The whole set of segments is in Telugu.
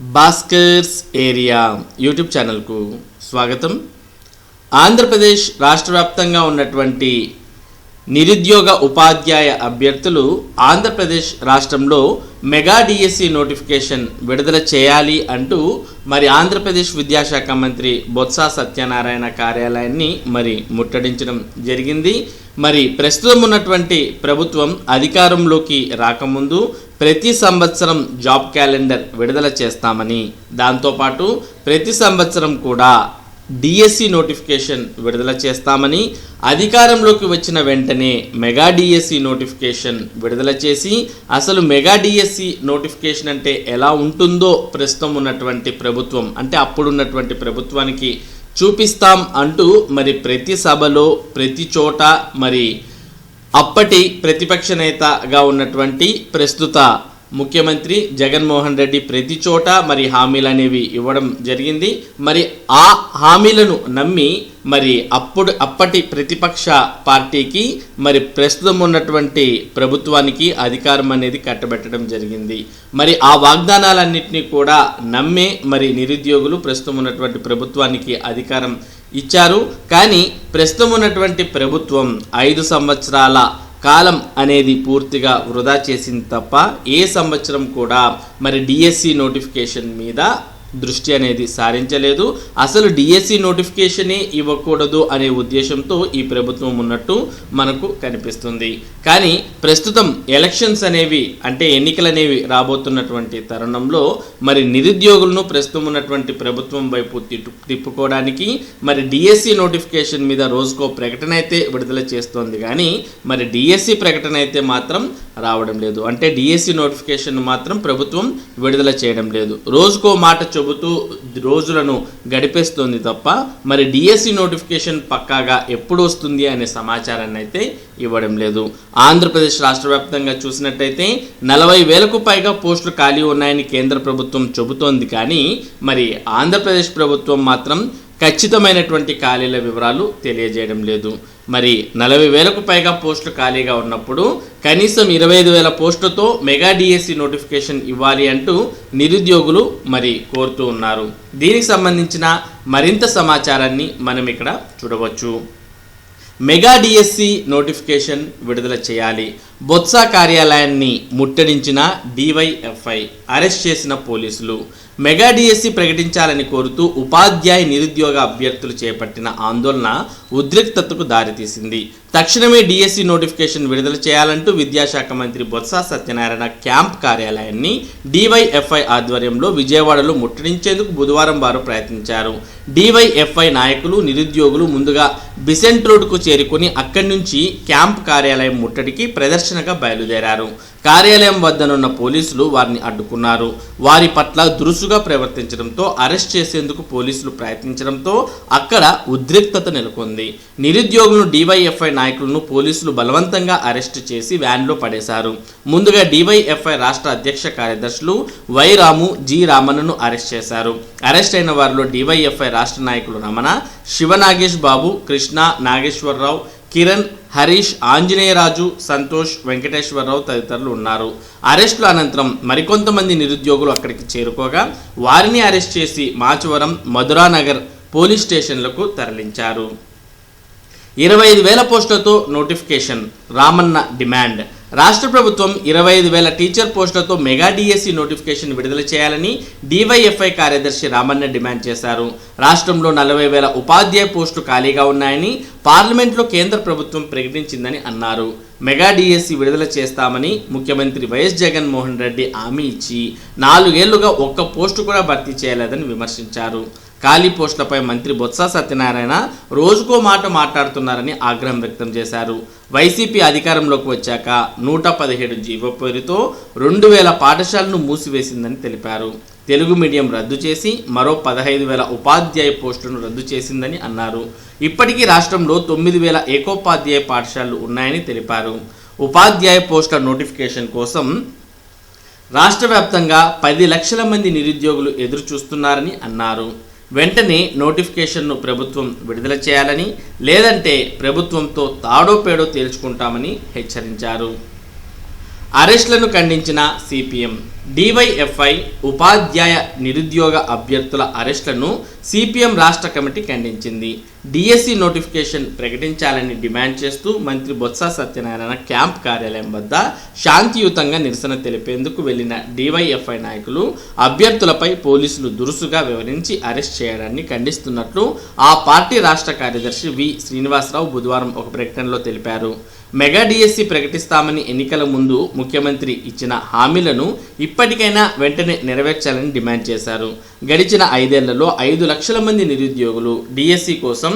భాస్కర్స్ ఏరియా యూట్యూబ్ ఛానల్కు స్వాగతం. ఆంధ్రప్రదేశ్ రాష్ట్ర వ్యాప్తంగా ఉన్నటువంటి నిరుద్యోగ ఉపాధ్యాయ అభ్యర్థులు ఆంధ్రప్రదేశ్ రాష్ట్రంలో మెగా డిఎస్సి నోటిఫికేషన్ విడుదల చేయాలి అంటూ మరి ఆంధ్రప్రదేశ్ విద్యాశాఖ మంత్రి బొత్స సత్యనారాయణ కార్యాలయాన్ని మరి ముట్టడించడం జరిగింది. మరి ప్రస్తుతం ఉన్నటువంటి ప్రభుత్వం అధికారంలోకి రాకముందు ప్రతి సంవత్సరం జాబ్ క్యాలెండర్ విడుదల చేస్తామని దాంతోపాటు ప్రతి సంవత్సరం కూడా డిఎస్సి నోటిఫికేషన్ విడుదల చేస్తామని అధికారంలోకి వచ్చిన వెంటనే మెగా డిఎస్సి నోటిఫికేషన్ విడుదల చేసి అసలు మెగా డిఎస్సి నోటిఫికేషన్ అంటే ఎలా ఉంటుందో ప్రస్తుతం ఉన్నటువంటి ప్రభుత్వం అంటే అప్పుడున్నటువంటి ప్రభుత్వానికి చూపిస్తాం అంటూ మరి ప్రతి సభలో ప్రతి చోట మరి అప్పటి ప్రతిపక్ష నేతగా ఉన్నటువంటి ప్రస్తుత ముఖ్యమంత్రి జగన్మోహన్ రెడ్డి ప్రతి చోట మరి హామీలు అనేవి ఇవ్వడం జరిగింది. మరి ఆ హామీలను నమ్మి మరి అప్పుడు అప్పటి ప్రతిపక్ష పార్టీకి మరి ప్రస్తుతం ఉన్నటువంటి ప్రభుత్వానికి అధికారం అనేది కట్టబెట్టడం జరిగింది. మరి ఆ వాగ్దానాలన్నింటినీ కూడా నమ్మే మరి నిరుద్యోగులు ప్రస్తుతం ఉన్నటువంటి ప్రభుత్వానికి అధికారం ఇచ్చారు. కానీ ప్రస్తుతం ఉన్నటువంటి ప్రభుత్వం ఐదు సంవత్సరాల కాలం అనేది పూర్తిగా వృధా చేసింది తప్ప ఏ సంవత్సరం కూడా మరి డిఎస్సి నోటిఫికేషన్ మీద దృష్టి అనేది సారించలేదు. అసలు డిఎస్సి నోటిఫికేషనే ఇవ్వకూడదు అనే ఉద్దేశంతో ఈ ప్రభుత్వం ఉన్నట్టు మనకు కనిపిస్తుంది. కానీ ప్రస్తుతం ఎలక్షన్స్ అనేవి అంటే ఎన్నికలు అనేవి రాబోతున్నటువంటి తరుణంలో మరి నిరుద్యోగులను ప్రస్తుతం ఉన్నటువంటి ప్రభుత్వం వైపు తిప్పుకోవడానికి మరి డిఎస్సి నోటిఫికేషన్ మీద రోజుకో ప్రకటన అయితే విడుదల చేస్తోంది. కానీ మరి డిఎస్సి ప్రకటన అయితే మాత్రం రావడం లేదు. అంటే డిఎస్సి నోటిఫికేషన్ మాత్రం ప్రభుత్వం విడుదల చేయడం లేదు. రోజుకో మాట చెబుతూ రోజులను గడిపేస్తుంది తప్ప మరి డిఎస్సి నోటిఫికేషన్ పక్కాగా ఎప్పుడు వస్తుంది అనే సమాచారాన్ని అయితే ఇవ్వడం లేదు. ఆంధ్రప్రదేశ్ రాష్ట్ర వ్యాప్తంగా చూసినట్టయితే నలభై వేలకు పైగా పోస్టులు ఖాళీ ఉన్నాయని కేంద్ర ప్రభుత్వం చెబుతోంది కానీ మరి ఆంధ్రప్రదేశ్ ప్రభుత్వం మాత్రం ఖచ్చితమైనటువంటి ఖాళీల వివరాలు తెలియజేయడం లేదు. మరి నలభై వేలకు పైగా పోస్టులు ఖాళీగా ఉన్నప్పుడు కనీసం ఇరవై ఐదు వేల పోస్టులతో మెగా డిఎస్సి నోటిఫికేషన్ ఇవ్వాలి అంటూ నిరుద్యోగులు మరి కోరుతూ ఉన్నారు. దీనికి సంబంధించిన మరింత సమాచారాన్ని మనం ఇక్కడ చూడవచ్చు. మెగా డిఎస్సి నోటిఫికేషన్ విడుదల చేయాలి. బొత్స కార్యాలయాన్ని ముట్టడించిన డివైఎఫ్ఐ అరెస్ట్ చేసిన పోలీసులు మెగా డిఎస్సి ప్రకటించాలని కోరుతూ ఉపాధ్యాయ నిరుద్యోగ అభ్యర్థులు చేపట్టిన ఆందోళన ఉద్రిక్తతకు దారితీసింది. తక్షణమే డిఎస్సి నోటిఫికేషన్ విడుదల చేయాలంటూ విద్యాశాఖ మంత్రి బొత్స సత్యనారాయణ క్యాంప్ కార్యాలయాన్ని డివైఎఫ్ఐ ఆధ్వర్యంలో విజయవాడలో ముట్టడించేందుకు బుధవారం వారు ప్రయత్నించారు. డివైఎఫ్ఐ నాయకులు నిరుద్యోగులు ముందుగా బిసెంట్ రోడ్కు చేరుకుని అక్కడి నుంచి క్యాంప్ కార్యాలయం ముట్టడికి ప్రదర్శన ప్రదర్శనగా బయలుదేరారు. కార్యాలయం వద్దనున్న పోలీసులు వారిని అడ్డుకున్నారు. వారి పట్ల దురుసుగా ప్రవర్తించడంతో అరెస్ట్ చేసేందుకు పోలీసులు ప్రయత్నించడంతో అక్కడ ఉద్రిక్తత నెలకొంది. నిరుద్యోగులను డివైఎఫ్ఐ నాయకులను పోలీసులు బలవంతంగా అరెస్ట్ చేసి వ్యాన్లో పడేశారు. ముందుగా డివైఎఫ్ఐ రాష్ట్ర అధ్యక్ష కార్యదర్శులు వై రాము జి రామన్ను అరెస్ట్ చేశారు. అరెస్ట్ అయిన వారిలో డివైఎఫ్ఐ రాష్ట్ర నాయకులు రమణ శివనాగేష్ బాబు కృష్ణ నాగేశ్వరరావు కిరణ్ హరీష్ ఆంజనేయరాజు సంతోష్ వెంకటేశ్వరరావు తదితరులు ఉన్నారు. అరెస్టుల అనంతరం మరికొంతమంది నిరుద్యోగులు అక్కడికి చేరుకోగా వారిని అరెస్ట్ చేసి మాచవరం మధురానగర్ పోలీస్ స్టేషన్లకు తరలించారు. ఇరవై ఐదు వేల పోస్టులతో నోటిఫికేషన్ రామన్న డిమాండ్. రాష్ట్ర ప్రభుత్వం ఇరవై ఐదు వేల టీచర్ పోస్టులతో మెగా డిఎస్సి నోటిఫికేషన్ విడుదల చేయాలని డివైఎఫ్ఐ కార్యదర్శి రామన్న డిమాండ్ చేశారు. రాష్ట్రంలో నలభై వేల ఉపాధ్యాయ పోస్టులు ఖాళీగా ఉన్నాయని పార్లమెంట్లో కేంద్ర ప్రభుత్వం ప్రకటించిందని అన్నారు. మెగా డిఎస్సి విడుదల చేస్తామని ముఖ్యమంత్రి వైఎస్ జగన్మోహన్ రెడ్డి హామీ ఇచ్చి నాలుగేళ్ళుగా ఒక్క పోస్టు కూడా భర్తీ చేయలేదని విమర్శించారు. ఖాళీ పోస్టులపై మంత్రి బొత్స సత్యనారాయణ రోజుకో మాట మాట్లాడుతున్నారని ఆగ్రహం వ్యక్తం చేశారు. వైసీపీ అధికారంలోకి వచ్చాక నూట పదిహేడు జీవో పేరుతో రెండు వేల పాఠశాలను మూసివేసిందని తెలిపారు. తెలుగు మీడియం రద్దు చేసి మరో పదహైదు వేల ఉపాధ్యాయ పోస్టులను రద్దు చేసిందని అన్నారు. ఇప్పటికీ రాష్ట్రంలో తొమ్మిది వేల ఏకోపాధ్యాయ పాఠశాలలు ఉన్నాయని తెలిపారు. ఉపాధ్యాయ పోస్టుల నోటిఫికేషన్ కోసం రాష్ట్ర వ్యాప్తంగా పది లక్షల మంది నిరుద్యోగులు ఎదురు చూస్తున్నారని అన్నారు. వెంటనే నోటిఫికేషన్ను ప్రభుత్వం విడుదల చేయాలని లేదంటే ప్రభుత్వంతో తాడోపేడో తేల్చుకుంటామని హెచ్చరించారు. అరెస్టులను ఖండించిన సిపిఎం డివైఎఫ్ఐ ఉపాధ్యాయ నిరుద్యోగ అభ్యర్థుల అరెస్టులను సిపిఎం రాష్ట్ర కమిటీ ఖండించింది. డిఎస్సి నోటిఫికేషన్ ప్రకటించాలని డిమాండ్ చేస్తూ మంత్రి బొత్స సత్యనారాయణ క్యాంప్ కార్యాలయం వద్ద శాంతియుతంగా నిరసన తెలిపేందుకు వెళ్ళిన డివైఎఫ్ఐ నాయకులు అభ్యర్థులపై పోలీసులు దురుసుగా వివరించి అరెస్ట్ చేయడాన్ని ఖండిస్తున్నట్లు ఆ పార్టీ రాష్ట్ర కార్యదర్శి వి శ్రీనివాసరావు బుధవారం ఒక ప్రకటనలో తెలిపారు. మెగా డిఎస్సి ప్రకటిస్తామని ఎన్నికల ముందు ముఖ్యమంత్రి ఇచ్చిన హామీలను ఇప్పటికైనా వెంటనే నెరవేర్చాలని డిమాండ్ చేశారు. గడిచిన ఐదేళ్ళలో ఐదు లక్షల మంది నిరుద్యోగులు డిఎస్సి కోసం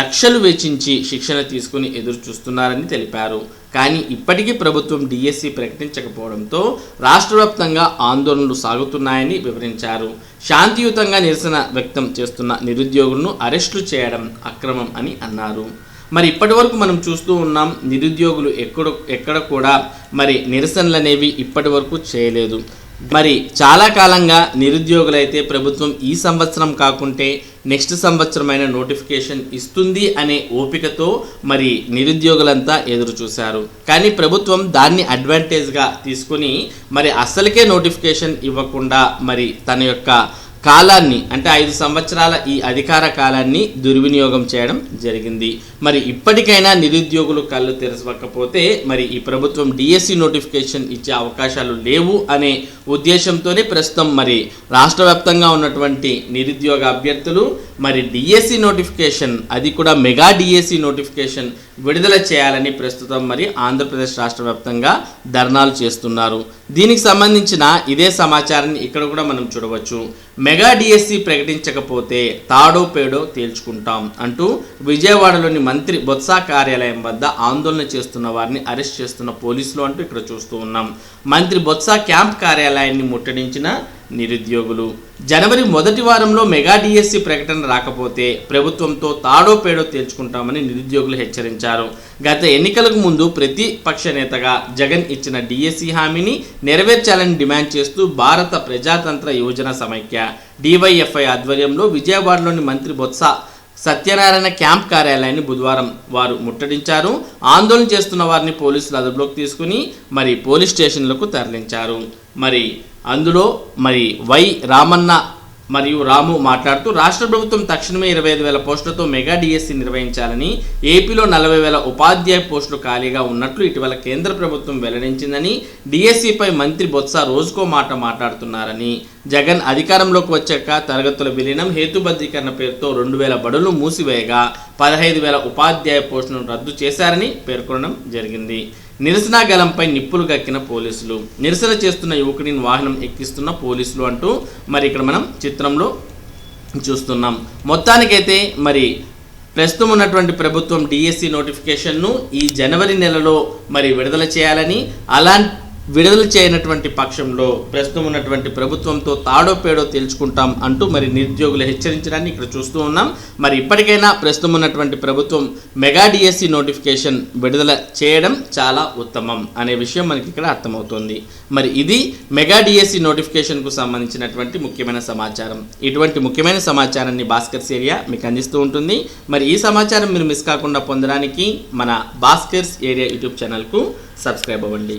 లక్షలు వెచ్చించి శిక్షణ తీసుకుని ఎదురు చూస్తున్నారని తెలిపారు. కానీ ఇప్పటికీ ప్రభుత్వం డిఎస్సి ప్రకటించకపోవడంతో రాష్ట్ర వ్యాప్తంగా ఆందోళనలు సాగుతున్నాయని వివరించారు. శాంతియుతంగా నిరసన వ్యక్తం చేస్తున్న నిరుద్యోగులను అరెస్టులు చేయడం అక్రమం అని అన్నారు. మరి ఇప్పటి వరకు మనం చూస్తూ ఉన్నాం నిరుద్యోగులు ఎక్కడ ఎక్కడ కూడా మరి నిరసనలు అనేవి ఇప్పటి వరకు చేయలేదు. మరి చాలా కాలంగా నిరుద్యోగులైతే ప్రభుత్వం ఈ సంవత్సరం కాకుంటే నెక్స్ట్ సంవత్సరమైన నోటిఫికేషన్ ఇస్తుంది అనే ఓపికతో మరి నిరుద్యోగులంతా ఎదురు చూశారు. కానీ ప్రభుత్వం దాన్ని అడ్వాంటేజ్గా తీసుకుని మరి అసలుకే నోటిఫికేషన్ ఇవ్వకుండా మరి తన యొక్క కాలాన్ని అంటే ఐదు సంవత్సరాల ఈ అధికార కాలాన్ని దుర్వినియోగం చేయడం జరిగింది. మరి ఇప్పటికైనా నిరుద్యోగులు కళ్ళు తెరచకపోతే మరి ఈ ప్రభుత్వం డిఎస్సి నోటిఫికేషన్ ఇచ్చే అవకాశాలు లేవు అనే ఉద్దేశంతోనే ప్రస్తుతం మరి రాష్ట్ర ఉన్నటువంటి నిరుద్యోగ అభ్యర్థులు మరి డిఎస్సి నోటిఫికేషన్ అది కూడా మెగా డిఎస్సి నోటిఫికేషన్ విడుదల చేయాలని ప్రస్తుతం మరి ఆంధ్రప్రదేశ్ రాష్ట్ర వ్యాప్తంగా ధర్నాలు చేస్తున్నారు. దీనికి సంబంధించిన ఇదే సమాచారాన్ని ఇక్కడ కూడా మనం చూడవచ్చు. మెగా డిఎస్సి ప్రకటించకపోతే తాడో పేడో తేల్చుకుంటాం అంటూ విజయవాడలోని మంత్రి బొత్స కార్యాలయం వద్ద ఆందోళన చేస్తున్న వారిని అరెస్ట్ చేస్తున్న పోలీసులు అంటూ ఇక్కడ చూస్తూ ఉన్నాం. మంత్రి బొత్స క్యాంప్ కార్యాలయాన్ని ముట్టడించిన నిరుద్యోగులు. జనవరి మొదటి వారంలో మెగా డిఎస్సి ప్రకటన రాకపోతే ప్రభుత్వంతో తాడో పేడో తేల్చుకుంటామని నిరుద్యోగులు హెచ్చరించారు. గత ఎన్నికలకు ముందు ప్రతిపక్ష నేతగా జగన్ ఇచ్చిన డిఎస్సి హామీని నెరవేర్చాలని డిమాండ్ చేస్తూ భారత ప్రజాతంత్ర యోజన సమైక్య. డివైఎఫ్ఐ ఆధ్వర్యంలో విజయవాడలోని మంత్రి బొత్స సత్యనారాయణ క్యాంప్ కార్యాలయాన్ని బుధవారం వారు ముట్టడించారు. ఆందోళన చేస్తున్న వారిని పోలీసులు అదుపులోకి తీసుకుని మరి పోలీస్ స్టేషన్లకు తరలించారు. మరి అందులో మరి వై రామన్న మరియు రాము మాట్లాడుతూ రాష్ట్ర ప్రభుత్వం తక్షణమే ఇరవై ఐదు వేల పోస్టులతో మెగా డిఎస్సి నిర్వహించాలని ఏపీలో నలభై వేల ఉపాధ్యాయ పోస్టులు ఖాళీగా ఉన్నట్లు ఇటీవల కేంద్ర ప్రభుత్వం వెల్లడించిందని డిఎస్సిపై మంత్రి బొత్స రోజుకో మాట మాట్లాడుతున్నారని. జగన్ అధికారంలోకి వచ్చాక తరగతుల విలీనం హేతుబద్ధీకరణ పేరుతో రెండు వేల బడులు మూసివేయగా పదహైదు వేల ఉపాధ్యాయ పోస్టులను రద్దు చేశారని పేర్కొనడం జరిగింది. నిరసన గలంపై నిప్పులు గక్కిన పోలీసులు. నిరసన చేస్తున్న యువకుడిని వాహనం ఎక్కిస్తున్న పోలీసులు అంటూ మరి ఇక్కడ మనం చిత్రంలో చూస్తున్నాం. మొత్తానికైతే మరి ప్రస్తుతం ఉన్నటువంటి ప్రభుత్వం డిఎస్సి నోటిఫికేషన్ను ఈ జనవరి నెలలో మరి విడుదల చేయాలని అలా విడుదల చేయనటువంటి పక్షంలో ప్రస్తుతం ఉన్నటువంటి ప్రభుత్వంతో తాడో పేడో తేల్చుకుంటాం అంటూ మరి నిరుద్యోగులు హెచ్చరించడాన్ని ఇక్కడ చూస్తూ ఉన్నాం. మరి ఇప్పటికైనా ప్రస్తుతం ఉన్నటువంటి ప్రభుత్వం మెగా డిఎస్సి నోటిఫికేషన్ విడుదల చేయడం చాలా ఉత్తమం అనే విషయం మనకి ఇక్కడ అర్థమవుతుంది. మరి ఇది మెగా డిఎస్సి నోటిఫికేషన్కు సంబంధించినటువంటి ముఖ్యమైన సమాచారం. ఇటువంటి ముఖ్యమైన సమాచారాన్ని భాస్కర్స్ ఏరియా మీకు అందిస్తూ ఉంటుంది. మరి ఈ సమాచారం మీరు మిస్ కాకుండా పొందడానికి మన భాస్కర్స్ ఏరియా యూట్యూబ్ ఛానల్కు సబ్స్క్రైబ్ అవ్వండి.